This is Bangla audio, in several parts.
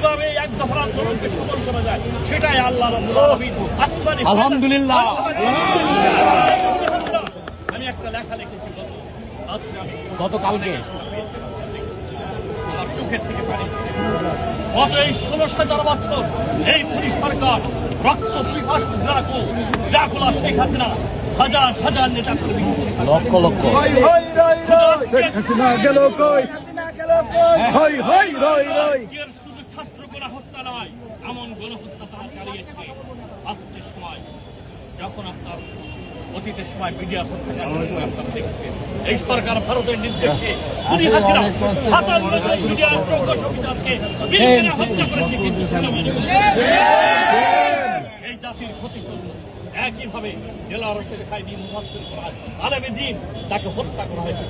কীভাবে এক দফার আন্দোলনকে সফল করা যায় সেটাই আল্লাহ আসমানি আলহামদুলিল্লাহ। আমি একটা লেখা লিখেছি গতকালকে। চোখের থেকে পানি গত এই ষোলো হাজার বছর এই পুলিশ সরকার রক্ত পিপাস ডাকু ডাকুলা শেখ হাসিনা হাজার হাজার নেতা কর্মী লক্ষ লক্ষ। হই হই রই রই। হাসিনা গেল কই? গণহত্যা নয় এমন গণহত্যা তারা চালিয়েছে আজকের সময় যখন আপনার অতীতের সময় মিডিয়া এই সরকার ভারতের নির্দেশে কুড়ি হাসিনা সাতান্ন জন মিডিয়ার যোগ্য সংবিধানকে হত্যা করেছে কিন্তু এই জাতির ক্ষতি করল একইভাবে জেলা রসের মুহাসির করা আলমী দিন তাকে হত্যা করা হয়েছে।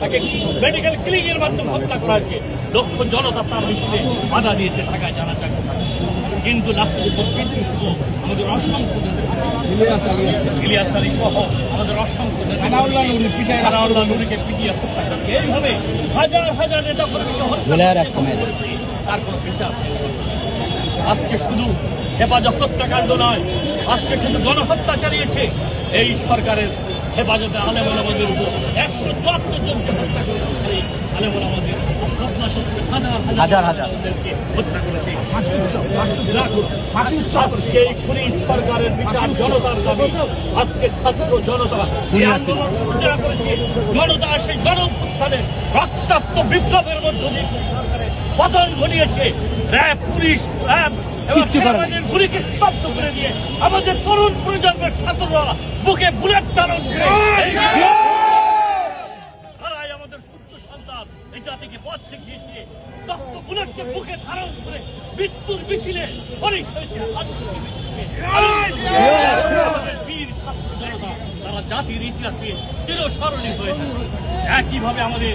তাকে মেডিকেল ক্লিনিক এর মাধ্যমে হত্যা করা হয়েছে। লক্ষ জনতা তার মিছিলে বাধা দিয়েছে ঢাকায় জানা যাক কিন্তু শুভ আমাদের অসংখ্য ইলিয়াস আলী সহ। আমাদের অসংখ্য সানাউল্লাহ নুরিকে পিটিয়ে হত্যা করেছে। এইভাবে হাজার হাজার নেতা কর্মীকে। তার কোনো বিচার আজকে শুধু হেফাজত হত্যাকাণ্ড নয় আজকে শুধু গণহত্যা চালিয়েছে এই সরকারের হেফাজতে আলেমন আমাদের উপর। একশো চুয়াত্তর জনকে হত্যা করেছে এই আলেমন আমাদের হাজার হাজার হাজার হাজার। আমাদেরকে হত্যা করেছে। আজকে এই পুলিশ সরকারের বিচার জনতার দাবি। আজকে ছাত্র জনতা আন্দোলন সূচনা করেছে। জনতা সেই গণপ্রস্থানের রক্তাক্ত বিপ্লবের মধ্য দিয়ে সরকারের পতন ঘটিয়েছে। র্যাব পুলিশ র্যাব কিচ্ছু করে গুলিকে স্তব্ধ করে দিয়ে আমাদের তরুণ প্রজন্মের ছাত্ররা বুকে বুলেট চালন করে তারাই আমাদের সূর্য সন্তান। এই জাতিকে পথ দেখিয়েছে তপ্ত বুলেটকে বুকে ধারণ করে মৃত্যুর মিছিলে শরিক হয়েছে আমাদের বীর ছাত্র জনতা তারা জাতির ইতিহাসে চিরস্মরণীয় হয়ে থাকে একইভাবে আমাদের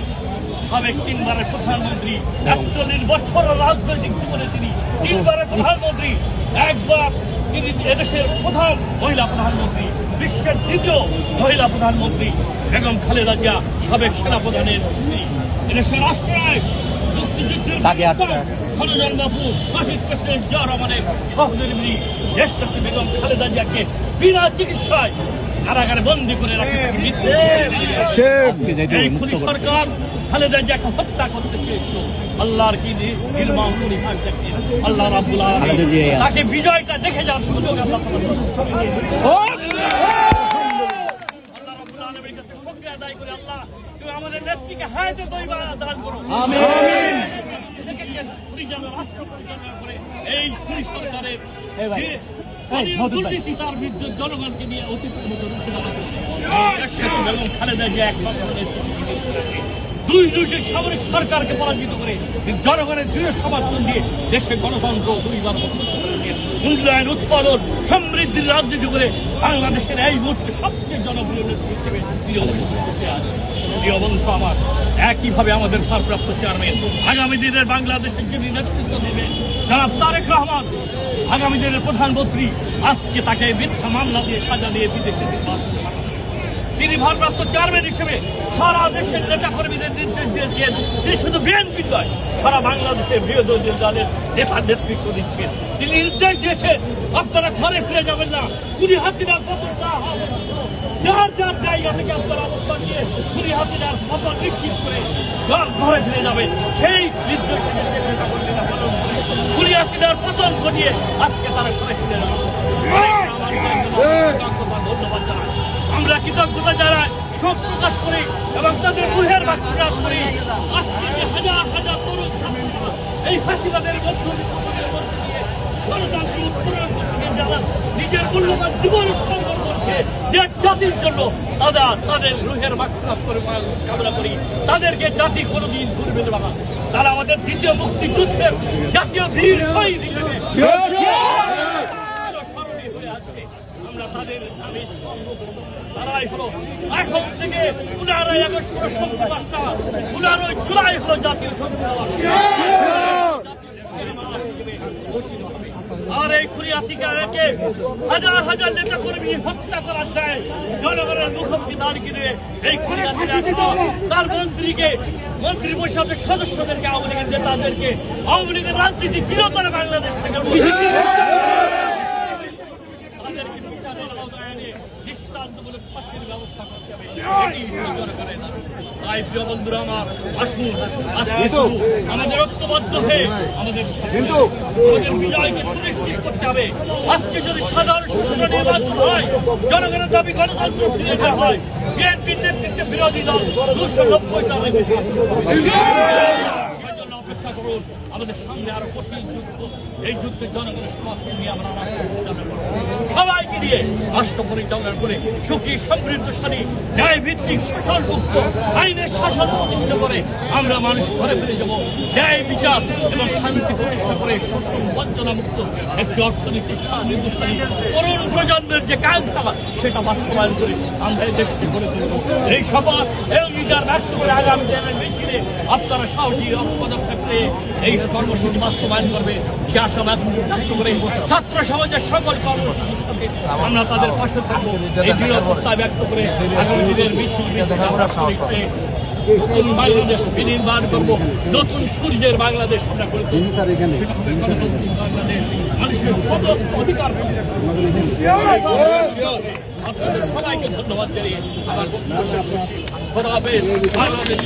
সাবেক তিনবারের প্রধানমন্ত্রী একচল্লিশ বছর রাজনৈতিক জীবনে তিনি তিনবারের প্রধানমন্ত্রী একবার তিনি এদেশের প্রধান মহিলা প্রধানমন্ত্রী বিশ্বের দ্বিতীয় মহিলা প্রধানমন্ত্রী বেগম খালেদা জিয়া সাবেক সেনাপ্রধানের স্ত্রী এদেশের রাষ্ট্রনায়ক মুক্তিযুদ্ধের। খনজন বাবু শহীদ প্রেসিডেন্ট জিয়া রহমানের সহধর্মিনী দেশটাকে বেগম খালেদা জিয়াকে বিনা চিকিৎসায় কারাগারে বন্দী করে রাখে এই খুনি সরকার খালেদা জিয়াকে হত্যা করতে চেয়েছিল। আল্লাহর কি পরিহার আল্লাহ আছে। তাকে বিজয়টা দেখে যাওয়ার সুযোগ আল্লাহ আমাদের নেত্রীকে হায়াতে তৈবা দান আমিন। করে এই পুলিশ সরকারের এই ভাই, যে এই অনিল মধুর ভাই। দুর্নীতি তার বিরুদ্ধে জনগণকে নিয়ে অতীত মতো রুখে দাঁড়াতে খালেদা জিয়া একমাত্র দিতে দুই দুইটি সামরিক সরকারকে পরাজিত করে জনগণের দৃঢ় সমর্থন দিয়ে দেশে গণতন্ত্র দুইবার উন্নয়ন উৎপাদন সমৃদ্ধির রাজনীতি করে বাংলাদেশের এই মুহূর্তে সবচেয়ে জনপ্রিয় নেত্রী হিসেবে তিনি করতে আছেন প্রিয় বন্ধু আমার একইভাবে আমাদের ভারপ্রাপ্ত চেয়ারম্যান আগামী দিনের বাংলাদেশের যিনি নেতৃত্ব দেবেন জনাব তারেক রহমান, আগামী দিনের প্রধানমন্ত্রী, আজকে তাকে মিথ্যা মামলা দিয়ে সাজা দিয়ে বিদেশে। তিনি ভারপ্রাপ্ত চেয়ারম্যান হিসেবে সারা দেশের নেতা কর্মীদের নির্দেশ দিয়েছেন তিনি শুধু বিএনপি নয়, সারা বাংলাদেশের বিরোধী দলের নেতার নেতৃত্ব দিচ্ছেন। তিনি নির্দেশ দিয়েছেন, আপনারা ঘরে ফিরে যাবেন না। কুড়ি হাসিনার পতন না পর্যন্ত যার যার জায়গা থেকে আপনারা অবস্থান নিয়ে করে ঘর- ঘরে ফিরে যাবেন। সেই ঘটিয়ে আজকে তারা ঘরে ফিরে যাবেন। ধন্যবাদ আমরা কৃতজ্ঞতা জানাই, শোক প্রকাশ করি এবং তাদের রুহের বাক্যা করি। আজকে হাজার হাজার তরুণ এই ফাঁসিবাদের মধ্য যারা নিজের মূল্যবান জীবন উৎসর্গ করছে দেশ জাতির জন্য তারা তাদের রুহের বাক্যা করে কামনা করি। তাদেরকে জাতি কোনোদিন ভুলবে না। তারা আমাদের দ্বিতীয় মুক্তিযুদ্ধের জাতীয় বীর শহীদ আমরা তাদের করব। তারাই হলো এখন থেকে পনেরোই আগস্ট হলো শক্তি মাসটা। পনেরোই জুলাই হলো জাতীয় শক্তি মাস। আর এই খুলি কে হাজার হাজার নেতা কর্মী হত্যা করার দেয় জনগণের মুখোমুখি দাঁড়িয়ে এই হাসিনা তার মন্ত্রীকে, মন্ত্রী পরিষদের সদস্যদেরকে, আওয়ামী লীগের নেতাদেরকে, আওয়ামী লীগের রাজনীতি চিরতরে বাংলাদেশ থেকে মুছে দিয়ে তাদেরকে বিচারের আওতায় এনে দৃষ্টান্তমূলক ফাঁসির ব্যবস্থা করতে হবে। এটি তাই প্রিয় বন্ধুরা আমার আসুন আজকে আমাদের ঐক্যবদ্ধ হয়ে আমাদের আমাদের বিজয়কে সুনিশ্চিত করতে হবে। আজকে যদি সাধারণ সুষ্ঠু নির্বাচন হয় জনগণের দাবি গণতন্ত্র ফিরে দেওয়া হয় বিএনপির নেতৃত্বে বিরোধী দল দুশো নব্বইটা করুন আমাদের সামনে আরও কঠিন যুদ্ধ। এই যুদ্ধে জনগণের সমর্থন নিয়ে আমরা রাষ্ট্র। সবাইকে নিয়ে রাষ্ট্র পরিচালনা করে সুখী, সমৃদ্ধশালী ন্যায় ভিত্তিক আইনের শাসন প্রতিষ্ঠা করে আমরা মানুষ ঘরে ফিরে যাব। ন্যায়, বিচার এবং শান্তি প্রতিষ্ঠা করে শোষণ বঞ্চনা মুক্ত একটি অর্থনৈতিক সমৃদ্ধশালী তরুণ প্রজন্মের যে কাঙ্ক্ষা, সেটা বাস্তবায়ন করে আমরা এই দেশকে গড়ে তুলব। এই নিজের ব্যক্ত করে আগামী দিনের মিছিলে আপনারা সাহসী পদক্ষেপ এই কর্মসূচি বাস্তবায়ন করবে। সে আশাবাদ ব্যক্ত করে ছাত্র সমাজের সকল কর্মসূচির আমরা তাদের পাশে থাকব। এই দৃঢ় প্রত্যয় ব্যক্ত করে আগামী দিনের মিছিল নতুন বাংলাদেশ বিনির্মাণ করব। নতুন সূর্যের বাংলাদেশ আমরা করে বাংলাদেশ। মানুষের সদস্য অধিকার আপনাদের সবাইকে ধন্যবাদ জানিয়ে আমার বক্তব্য শেষ করছি। খোদা হাফেজ। বাংলাদেশ